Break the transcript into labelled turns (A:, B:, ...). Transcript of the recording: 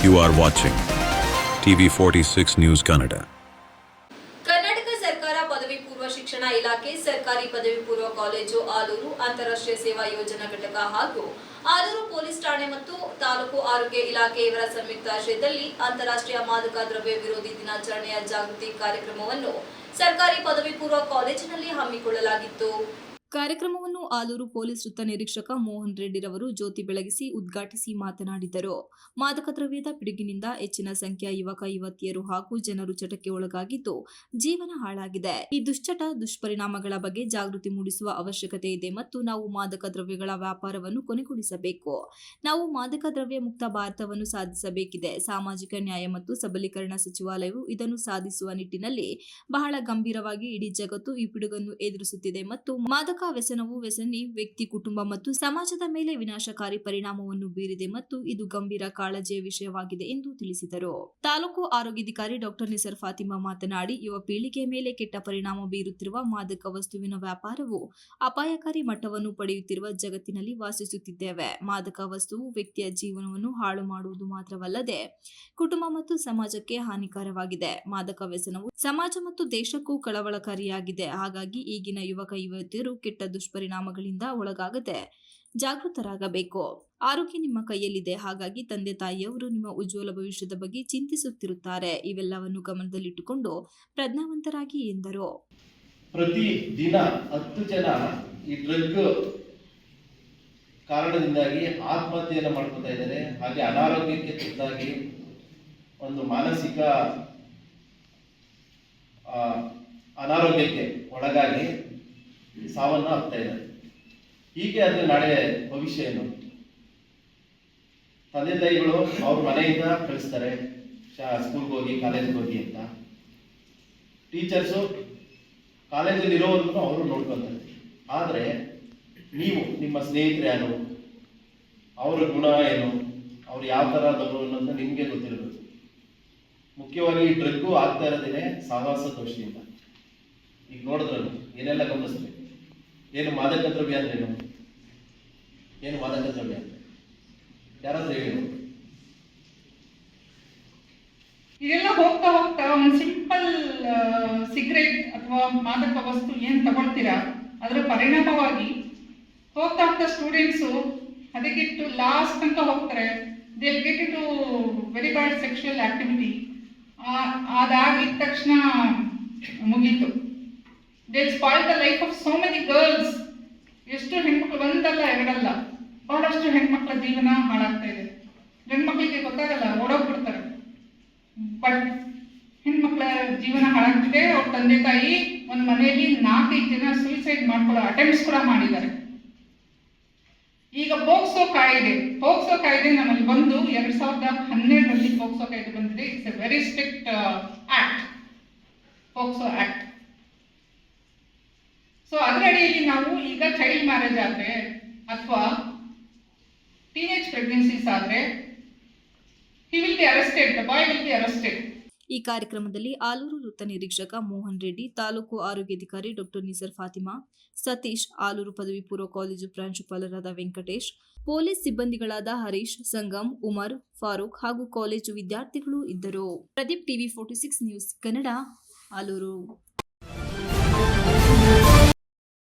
A: You are watching TV 46 News Kannada.
B: Karnataka ಸರ್ಕಾರ ಪದವಿ ಪೂರ್ವ ಶಿಕ್ಷಣ ಇಲಾಖೆ, ಸರ್ಕಾರಿ ಪದವಿ ಪೂರ್ವ ಕಾಲೇಜು, ಆಲೂರು ಅಂತಾರಾಷ್ಟ್ರೀಯ ಸೇವಾ ಯೋಜನಾ ಘಟಕ ಹಾಗೂ ಆಲೂರು ಪೊಲೀಸ್ ಠಾಣೆ ಮತ್ತು ತಾಲೂಕು ಆರೋಗ್ಯ ಇಲಾಖೆ ಇವರ ಸಂಯುಕ್ತ ಆಶ್ರಯದಲ್ಲಿ ಅಂತಾರಾಷ್ಟ್ರೀಯ ಮಾದಕ ದ್ರವ್ಯ ವಿರೋಧಿ ದಿನಾಚರಣೆಯ ಜಾಗೃತಿ ಕಾರ್ಯಕ್ರಮವನ್ನು ಸರ್ಕಾರಿ ಪದವಿ ಪೂರ್ವ ಕಾಲೇಜಿನಲ್ಲಿ ಹಮ್ಮಿಕೊಳ್ಳಲಾಗಿತ್ತು ಕಾರ್ಯಕ್ರಮವನ್ನು ಆಲೂರು ಪೊಲೀಸ್ ವೃತ್ತ ನಿರೀಕ್ಷಕ ಮೋಹನ್ ರೆಡ್ಡಿರವರು ಜ್ಯೋತಿ ಬೆಳಗಿಸಿ ಉದ್ಘಾಟಿಸಿ ಮಾತನಾಡಿದರು. ಮಾದಕ ದ್ರವ್ಯದ ಪಿಡುಗಿನಿಂದ ಹೆಚ್ಚಿನ ಸಂಖ್ಯೆಯ ಯುವಕ, ಯುವತಿಯರು ಹಾಗೂ ಜನರು ಚಟಕ್ಕೆ ಒಳಗಾಗಿದ್ದು, ಜೀವನ ಹಾಳಾಗಿದೆ. ಈ ದುಶ್ಚಟ, ದುಷ್ಪರಿಣಾಮಗಳ ಬಗ್ಗೆ ಜಾಗೃತಿ ಮೂಡಿಸುವ ಅವಶ್ಯಕತೆ ಇದೆ ಮತ್ತು ನಾವು ಮಾದಕ ದ್ರವ್ಯಗಳ ವ್ಯಾಪಾರವನ್ನು ಕೊನೆಗೊಳಿಸಬೇಕು. ನಾವು ಮಾದಕ ದ್ರವ್ಯ ಮುಕ್ತ ಭಾರತವನ್ನು ಸಾಧಿಸಬೇಕಿದೆ. ಸಾಮಾಜಿಕ ನ್ಯಾಯ ಮತ್ತು ಸಬಲೀಕರಣ ಸಚಿವಾಲಯವು ಇದನ್ನು ಸಾಧಿಸುವ ನಿಟ್ಟಿನಲ್ಲಿ ಬಹಳ ಗಂಭೀರವಾಗಿ ಇಡೀ ಜಗತ್ತು ಈ ಪಿಡುಗನ್ನು ಎದುರಿಸುತ್ತಿದೆ ಮತ್ತು ಮಾದಕ ವ್ಯಸನವು ವ್ಯಸನಿ ವ್ಯಕ್ತಿ ಕುಟುಂಬ ಮತ್ತು ಸಮಾಜದ ಮೇಲೆ ವಿನಾಶಕಾರಿ ಪರಿಣಾಮವನ್ನು ಬೀರಿದೆ ಮತ್ತು ಇದು ಗಂಭೀರ ಕಾಳಜಿಯ ವಿಷಯವಾಗಿದೆ ಎಂದು ತಿಳಿಸಿದರು. ತಾಲೂಕು ಆರೋಗ್ಯಾಧಿಕಾರಿ ಡಾಕ್ಟರ್ ನಿಸರ್ ಫಾತಿಮಾ ಮಾತನಾಡಿ, ಯುವ ಪೀಳಿಗೆಯ ಮೇಲೆ ಕೆಟ್ಟ ಪರಿಣಾಮ ಬೀರುತ್ತಿರುವ ಮಾದಕ ವಸ್ತುವಿನ ವ್ಯಾಪಾರವು ಅಪಾಯಕಾರಿ ಮಟ್ಟವನ್ನು ಪಡೆಯುತ್ತಿರುವ ಜಗತ್ತಿನಲ್ಲಿ ವಾಸಿಸುತ್ತಿದ್ದೇವೆ. ಮಾದಕ ವಸ್ತುವು ವ್ಯಕ್ತಿಯ ಜೀವನವನ್ನು ಹಾಳು ಮಾಡುವುದು ಮಾತ್ರವಲ್ಲದೆ ಕುಟುಂಬ ಮತ್ತು ಸಮಾಜಕ್ಕೆ ಹಾನಿಕಾರವಾಗಿದೆ. ಮಾದಕ ವ್ಯಸನವು ಸಮಾಜ ಮತ್ತು ದೇಶಕ್ಕೂ ಕಳವಳಕಾರಿಯಾಗಿದೆ. ಹಾಗಾಗಿ ಈಗಿನ ಯುವಕ, ಯುವತಿಯರು ಕೆಟ್ಟ ದುಷ್ಪರಿಣಾಮಗಳಿಂದ ಒಳಗಾಗದೆ ಜಾಗೃತರಾಗಬೇಕು. ಆರೋಗ್ಯ ನಿಮ್ಮ ಕೈಯಲ್ಲಿದೆ, ಹಾಗಾಗಿ ತಂದೆ ತಾಯಿಯವರು ನಿಮ್ಮ ಉಜ್ವಲ ಭವಿಷ್ಯದ ಬಗ್ಗೆ ಚಿಂತಿಸುತ್ತಿರುತ್ತಾರೆ. ಇವೆಲ್ಲವನ್ನು ಗಮನದಲ್ಲಿಟ್ಟುಕೊಂಡು ಪ್ರಜ್ಞಾವಂತರಾಗಿ ಎಂದರು.
C: ಪ್ರತಿ ದಿನ ಹತ್ತು ಜನ ಈ ಡ್ರಗ್ ಕಾರಣದಿಂದಾಗಿ ಆತ್ಮಹತ್ಯೆಯನ್ನು ಮಾಡ್ಕೊತಾ ಇದ್ದಾರೆ. ಹಾಗೆ ಅನಾರೋಗ್ಯಕ್ಕೆ ತುತ್ತಾಗಿ ಒಂದು ಮಾನಸಿಕ ಅನಾರೋಗ್ಯಕ್ಕೆ ಒಳಗಾಗಿ ಸಾವನ್ನ ಆಗ್ತಾ ಇದೆ. ಹೀಗೆ ಅದು ನಾಳೆ ಭವಿಷ್ಯ ಏನು? ತಂದೆ ತಾಯಿಗಳು ಅವ್ರ ಮನೆಯಿಂದ ಕಳಿಸ್ತಾರೆ ಸ್ಕೂಲ್ಗೆ ಹೋಗಿ, ಕಾಲೇಜ್ಗೆ ಹೋಗಿ ಅಂತ. ಟೀಚರ್ಸು ಕಾಲೇಜಲ್ಲಿ ಇರೋವರೆಗೂ ಅವರು ನೋಡ್ಕೊಂತಾರೆ. ಆದರೆ ನೀವು, ನಿಮ್ಮ ಸ್ನೇಹಿತರು ಯಾರು? ಅವರ ಗುಣ ಏನು? ಅವ್ರು ಯಾವ ಥರದವರು ಅನ್ನೋದು ನಿಮಗೆ ಗೊತ್ತಿರಬೇಕು. ಮುಖ್ಯವಾಗಿ ಡ್ರಗ್ಗು ಆಗ್ತಾ ಇರೋದೇನೆ ಸಾಹಸ ದೋಷದಿಂದ ಈಗ ನೋಡಿದ್ರಲ್ಲ, ಏನೆಲ್ಲ ಗಮನಿಸ್ಬೇಕು ಏನು ಮಾದಕ ದ್ರವ್ಯ ಅಂದ್ರೆ ಏನು? ಮಾದಕ ದ್ರವ್ಯ ಯಾರಾದ್ರೂ ಹೇಳಿ.
D: ಇದೆಲ್ಲ ಹೋಗ್ತಾ ಹೋಗ್ತಾ ಒಂದು ಸಿಂಪಲ್ ಸಿಗರೇಟ್ ಅಥವಾ ಮಾದಕ ವಸ್ತು ಏನು ತಗೊಳ್ತೀರಾ? ಅದರ ಪರಿಣಾಮವಾಗಿ ಹೋಗ್ತಾ ಹೋಗ್ತಾ ಸ್ಟೂಡೆಂಟ್ಸು ಅದಕ್ಕಿಟ್ಟು ಲಾಸ್ಟ್ ತನಕ ಹೋಗ್ತಾರೆ. They get to very bad sexual activity ಅದಾಗಿದ ತಕ್ಷಣ ಮುಗೀತು. They spoil the life of so many girls ಎಷ್ಟು ಹೆಣ್ಮಕ್ಳು ಒಂದಲ್ಲ ಎರಡಲ್ಲ ಬಹಳಷ್ಟು ಹೆಣ್ಮಕ್ಳ ಜೀವನ ಹಾಳಾಗ್ತಾ ಇದೆ. ಗಂಡ್ಮಕ್ಳಿಗೆ ಗೊತ್ತಾಗಲ್ಲ, ಓಡೋಗ್ಬಿಡ್ತಾರೆ. ಬಟ್ ಹೆಣ್ಮಕ್ಳ ಜೀವನ ಹಾಳಾಗ್ತಿದೆ. ಅವ್ರ ತಂದೆ ತಾಯಿ ಒಂದು ಮನೆಯಲ್ಲಿ ನಾಲ್ಕೈದು ಜನ ಸೂಸೈಡ್ ಮಾಡ್ಕೊಳ್ಳೋ ಅಟೆಂಪ್ಟ್ಸ್ ಕೂಡ ಮಾಡಿದ್ದಾರೆ. ಈಗ ಪೋಕ್ಸೋ ಕಾಯಿದೆ, ಪೋಕ್ಸೋ ಕಾಯ್ದೆ ನಮ್ಮಲ್ಲಿ ಬಂದು ಎರಡ್ ಸಾವಿರದ ಹನ್ನೆರಡರಲ್ಲಿ ಪೋಕ್ಸೋ ಕಾಯ್ದೆ ಬಂದಿದೆ. It's a very strict act POCSO act so ಅದರ ಅಡಿಯಲ್ಲಿ ನಾವು ಈಗ ಚೈಲ್ಡ್ ಮ್ಯಾರೇಜ್ ಆದ್ರೆ ಅಥವಾ ಟೀನೇಜ್ ಪ್ರೆಗ್ನೆನ್ಸೀಸ್ ಆದರೆ he will be arrested boy will be arrested.
B: ಈ ಕಾರ್ಯಕ್ರಮದಲ್ಲಿ ಆಲೂರು ವೃತ್ತ ನಿರೀಕ್ಷಕ ಮೋಹನ್ ರೆಡ್ಡಿ, ತಾಲೂಕು ಆರೋಗ್ಯಾಧಿಕಾರಿ ಡಾಕ್ಟರ್ ನಿಸರ್ ಫಾತಿಮಾ, ಸತೀಶ್ ಆಲೂರು ಪದವಿ ಪೂರ್ವ ಕಾಲೇಜು ಪ್ರಾಂಶುಪಾಲರಾದ ವೆಂಕಟೇಶ್, ಪೊಲೀಸ್ ಸಿಬ್ಬಂದಿಗಳಾದ ಹರೀಶ್, ಸಂಗಮ್, ಉಮರ್, ಫಾರೂಕ್ ಹಾಗೂ ಕಾಲೇಜು ವಿದ್ಯಾರ್ಥಿಗಳು ಇದ್ದರು. Pradeep TV forty six news Kannada, Alur.